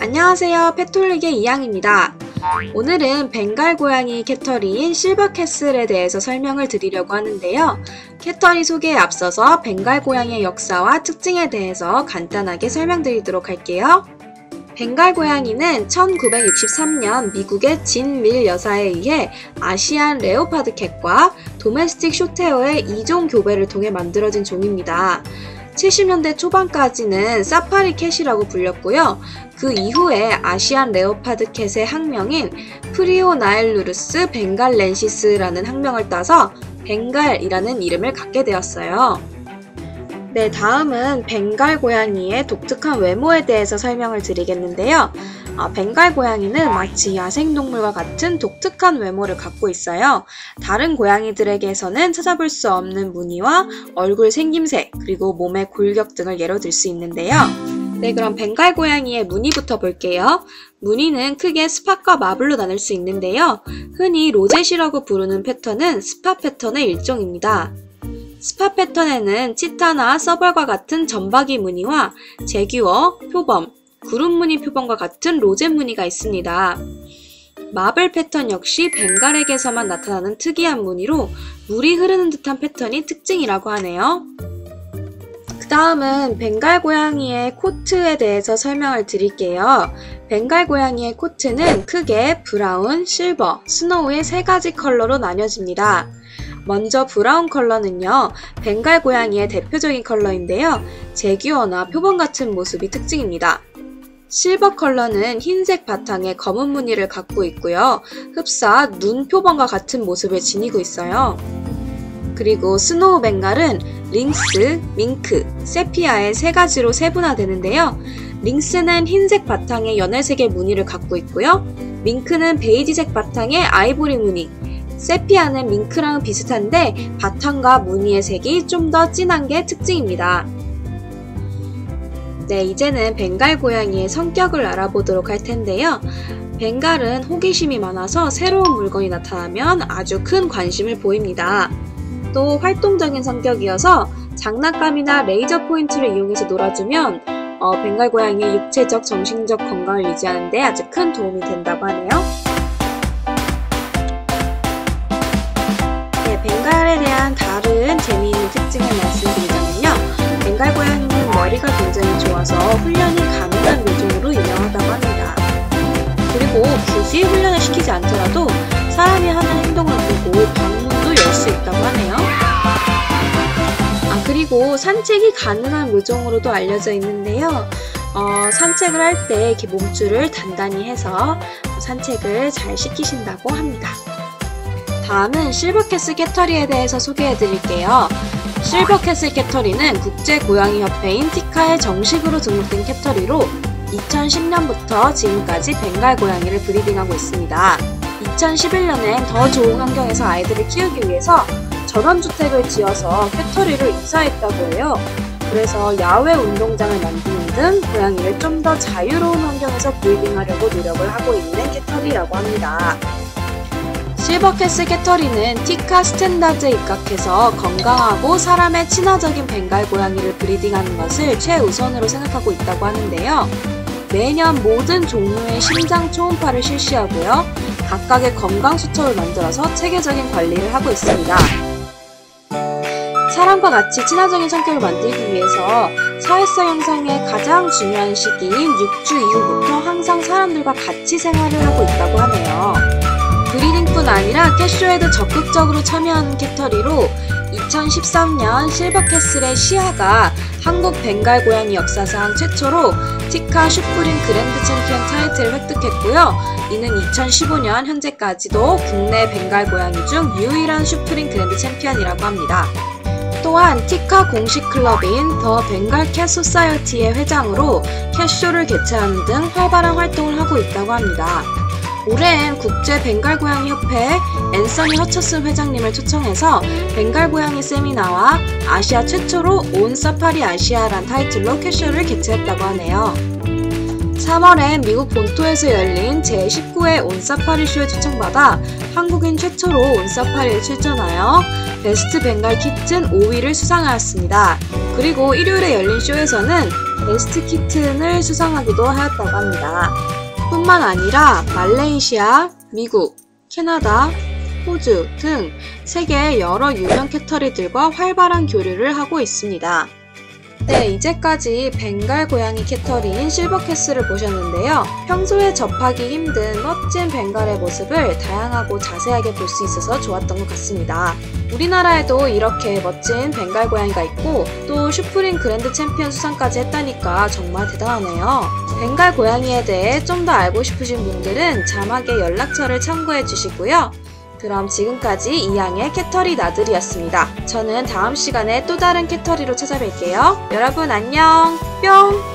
안녕하세요. 페톨릭의 이양입니다. 오늘은 벵갈 고양이 캐터리인 실버캐슬에 대해서 설명을 드리려고 하는데요. 캐터리 소개에 앞서서 벵갈 고양이의 역사와 특징에 대해서 간단하게 설명드리도록 할게요. 벵갈 고양이는 1963년 미국의 진 밀 여사에 의해 아시안 레오파드 캣과 도메스틱 쇼테어의 이종 교배를 통해 만들어진 종입니다. 70년대 초반까지는 사파리 캣이라고 불렸고요. 그 이후에 아시안 레오파드 캣의 학명인 프리오나일루르스 벵갈렌시스라는 학명을 따서 벵갈이라는 이름을 갖게 되었어요. 네, 다음은 벵갈 고양이의 독특한 외모에 대해서 설명을 드리겠는데요. 어, 벵갈 고양이는 마치 야생동물과 같은 독특한 외모를 갖고 있어요. 다른 고양이들에게서는 찾아볼 수 없는 무늬와 얼굴 생김새, 그리고 몸의 골격 등을 예로 들 수 있는데요. 네, 그럼 벵갈 고양이의 무늬부터 볼게요. 무늬는 크게 스팟과 마블로 나눌 수 있는데요. 흔히 로젯이라고 부르는 패턴은 스팟 패턴의 일종입니다. 스팟 패턴에는 치타나 서벌과 같은 점박이 무늬와 제규어, 표범, 구름 무늬 표범과 같은 로젯 무늬가 있습니다. 마블 패턴 역시 벵갈에게서만 나타나는 특이한 무늬로 물이 흐르는 듯한 패턴이 특징이라고 하네요. 그 다음은 벵갈 고양이의 코트에 대해서 설명을 드릴게요. 벵갈 고양이의 코트는 크게 브라운, 실버, 스노우의 세 가지 컬러로 나뉘어집니다. 먼저 브라운 컬러는요, 벵갈 고양이의 대표적인 컬러인데요. 제규어나 표범 같은 모습이 특징입니다. 실버 컬러는 흰색 바탕에 검은 무늬를 갖고 있고요. 흡사, 눈 표범과 같은 모습을 지니고 있어요. 그리고 스노우 벵갈은 링스, 밍크, 세피아의 세 가지로 세분화되는데요. 링스는 흰색 바탕에 연회색의 무늬를 갖고 있고요. 밍크는 베이지색 바탕에 아이보리 무늬, 세피아는 밍크랑 비슷한데 바탕과 무늬의 색이 좀 더 진한 게 특징입니다. 네, 이제는 벵갈 고양이의 성격을 알아보도록 할 텐데요. 벵갈은 호기심이 많아서 새로운 물건이 나타나면 아주 큰 관심을 보입니다. 또 활동적인 성격이어서 장난감이나 레이저 포인트를 이용해서 놀아주면 어, 벵갈 고양이의 육체적, 정신적 건강을 유지하는 데 아주 큰 도움이 된다고 하네요. 네, 벵갈에 대한 다른 재미있는 특징을 말씀드리자면요. 벵갈 고양이는 머리가 굉장히 좋아서 훈련이 가능한 묘종으로 유명하다고 합니다. 그리고 굳이 훈련을 시키지 않더라도 사람이 하는 행동을 보고 방문도 열 수 있다고 하네요. 아, 그리고 산책이 가능한 묘종으로도 알려져 있는데요. 어, 산책을 할 때 이렇게 몸줄을 단단히 해서 산책을 잘 시키신다고 합니다. 다음은 실버캐스 깨터리에 대해서 소개해 드릴게요. 실버캐슬 캐터리는 국제고양이협회인 티카에 정식으로 등록된 캐터리로 2010년부터 지금까지 벵갈 고양이를 브리딩하고 있습니다. 2011년엔 더 좋은 환경에서 아이들을 키우기 위해서 전원주택을 지어서 캐터리를 이사했다고 해요. 그래서 야외 운동장을 만드는 등 고양이를 좀 더 자유로운 환경에서 브리딩하려고 노력을 하고 있는 캐터리라고 합니다. 실버캐슬 캐터리는 티카 스탠다드에 입각해서 건강하고 사람의 친화적인 벵갈 고양이를 브리딩하는 것을 최우선으로 생각하고 있다고 하는데요. 매년 모든 종류의 심장 초음파를 실시하고요. 각각의 건강 수첩을 만들어서 체계적인 관리를 하고 있습니다. 사람과 같이 친화적인 성격을 만들기 위해서 사회성 형성의 가장 중요한 시기인 6주 이후부터 항상 사람들과 같이 생활을 하고 있다고 하네요. 브리딩뿐 아니라 캐쇼에도 적극적으로 참여하는 캐터리로 2013년 실버캐슬의 시아가 한국 벵갈 고양이 역사상 최초로 티카 슈프림 그랜드 챔피언 타이틀을 획득했고요. 이는 2015년 현재까지도 국내 벵갈 고양이 중 유일한 슈프림 그랜드 챔피언이라고 합니다. 또한 티카 공식 클럽인 더 벵갈 캣 소사이어티의 회장으로 캣쇼를 개최하는 등 활발한 활동을 하고 있다고 합니다. 올해엔 국제 벵갈 고양이 협회 앤서니 허처슨 회장님을 초청해서 벵갈 고양이 세미나와 아시아 최초로 온 사파리 아시아란 타이틀로 캐쇼를 개최했다고 하네요. 3월엔 미국 본토에서 열린 제19회 온사파리 쇼에 초청받아 한국인 최초로 온사파리에 출전하여 베스트 벵갈 키튼 5위를 수상하였습니다. 그리고 일요일에 열린 쇼에서는 베스트 키튼을 수상하기도 하였다고 합니다. 뿐만 아니라 말레이시아, 미국, 캐나다, 호주 등 세계 여러 유명 캐터리들과 활발한 교류를 하고 있습니다. 네, 이제까지 벵갈 고양이 캐터리인 실버캐슬을 보셨는데요. 평소에 접하기 힘든 멋진 벵갈의 모습을 다양하고 자세하게 볼 수 있어서 좋았던 것 같습니다. 우리나라에도 이렇게 멋진 벵갈 고양이가 있고 또 슈프림 그랜드 챔피언 수상까지 했다니까 정말 대단하네요. 벵갈 고양이에 대해 좀 더 알고 싶으신 분들은 자막에 연락처를 참고해 주시고요. 그럼 지금까지 이양의 캐터리 나들이였습니다. 저는 다음 시간에 또 다른 캐터리로 찾아뵐게요. 여러분 안녕! 뿅!